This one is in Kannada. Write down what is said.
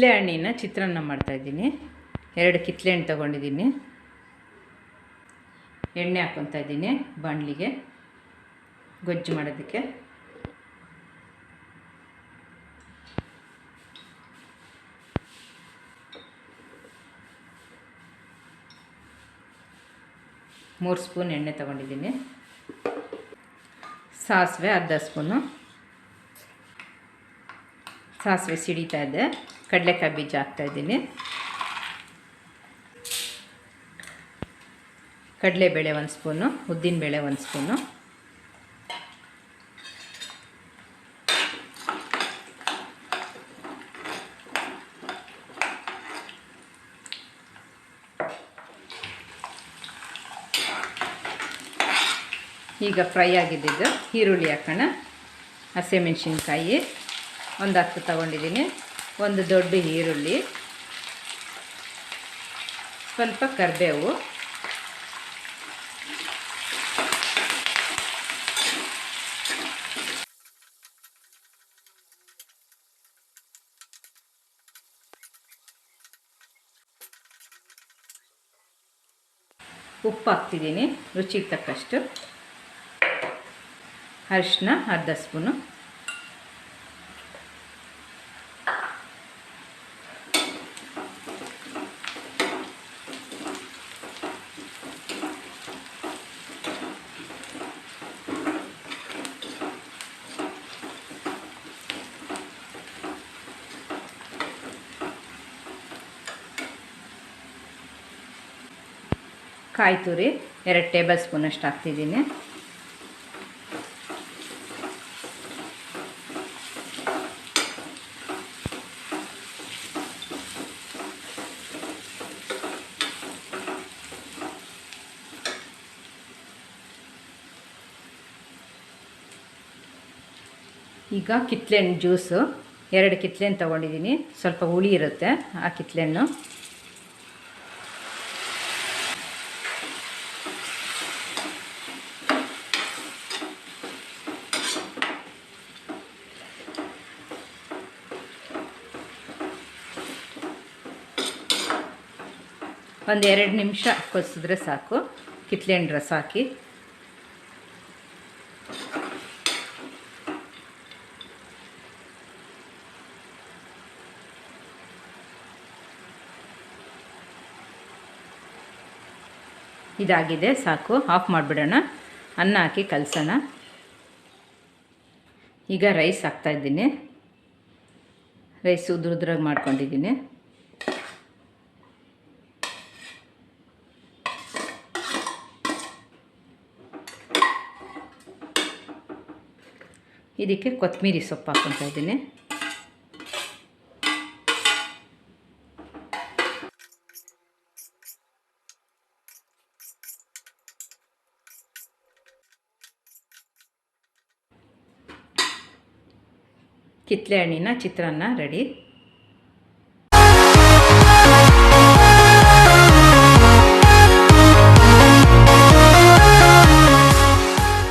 ಕಿತ್ತಳೆ ಹಣ್ಣಿನ ಚಿತ್ರಾನ್ನ ಮಾಡ್ತಾಯಿದ್ದೀನಿ ಎರಡು ಕಿತ್ತಳೆ ಹಣ್ಣು ತೊಗೊಂಡಿದ್ದೀನಿ. ಎಣ್ಣೆ ಹಾಕ್ಕೊತಾ ಇದ್ದೀನಿ ಬಾಣಲಿಗೆ. ಗೊಜ್ಜು ಮಾಡೋದಕ್ಕೆ. ಮೂರು ಸ್ಪೂನ್ ಎಣ್ಣೆ ತೊಗೊಂಡಿದ್ದೀನಿ. ಸಾಸಿವೆ, ಅರ್ಧ ಸ್ಪೂನು. ಸಾಸಿವೆ ಸಿಡಿತಾ ಇದೆ. ಕಡಲೆಕಾಯಿ ಬೀಜ ಹಾಕ್ತಾಯಿದ್ದೀನಿ ಕಡಲೆಬೇಳೆ ಒಂದು ಸ್ಪೂನು, ಉದ್ದಿನಬೇಳೆ ಒಂದು ಸ್ಪೂನು. ಈಗ ಫ್ರೈ ಆಗಿದ್ದಿದ್ದು ಈರುಳ್ಳಿ ಹಾಕೋಣ. ಹಸಿಮೆಣ್ಸಿನ್ಕಾಯಿ. ಒಂದು ಹತ್ತು ತಗೊಂಡಿದ್ದೀನಿ. ಒಂದು ದೊಡ್ಡ ಈರುಳ್ಳಿ. ಸ್ವಲ್ಪ ಕರಿಬೇವು. ಉಪ್ಪು ಹಾಕ್ತಿದ್ದೀನಿ, ರುಚಿಗೆ ತಕ್ಕಷ್ಟು. ಅರಿಶಿನ ಅರ್ಧ ಸ್ಪೂನು. ಕಾಯಿ ತುರಿ ಎರಡು ಟೇಬಲ್ ಸ್ಪೂನಷ್ಟು ಹಾಕ್ತಿದ್ದೀನಿ. ಈಗ ಕಿತ್ಲೆಹಣ್ಣು ಜ್ಯೂಸು. ಎರಡು ಕಿತ್ಲೆಹಣ್ಣು ತೊಗೊಂಡಿದ್ದೀನಿ. ಸ್ವಲ್ಪ ಹುಳಿ ಇರುತ್ತೆ ಆ ಕಿತ್ಲೆಹಣ್ಣು. ಒಂದು ಎರಡು ನಿಮಿಷ ಕೊಸಿದ್ರೆ ಸಾಕು. ಕಿತ್ಲೆಹಣ್ಣು ರಸ ಹಾಕಿ. ಇದಾಗಿದೆ, ಸಾಕು. ಆಫ್ ಮಾಡಿಬಿಡೋಣ. ಅನ್ನ ಹಾಕಿ ಕಲಸೋಣ. ಈಗ ರೈಸ್ ಹಾಕ್ತಾಯಿದ್ದೀನಿ ರೈಸ್ ಉದ್ರ ಉದ್ರಾಗಿ ಮಾಡ್ಕೊಂಡಿದ್ದೀನಿ. ಇದಕ್ಕೆ ಕೊತ್ತಂಬರಿ ಸೊಪ್ಪು ಹಾಕ್ಕೊತಾ ಇದ್ದೀನಿ. ಕಿತ್ತಳೆ ಹಣ್ಣಿನ ಚಿತ್ರಾನ್ನ ರೆಡಿ.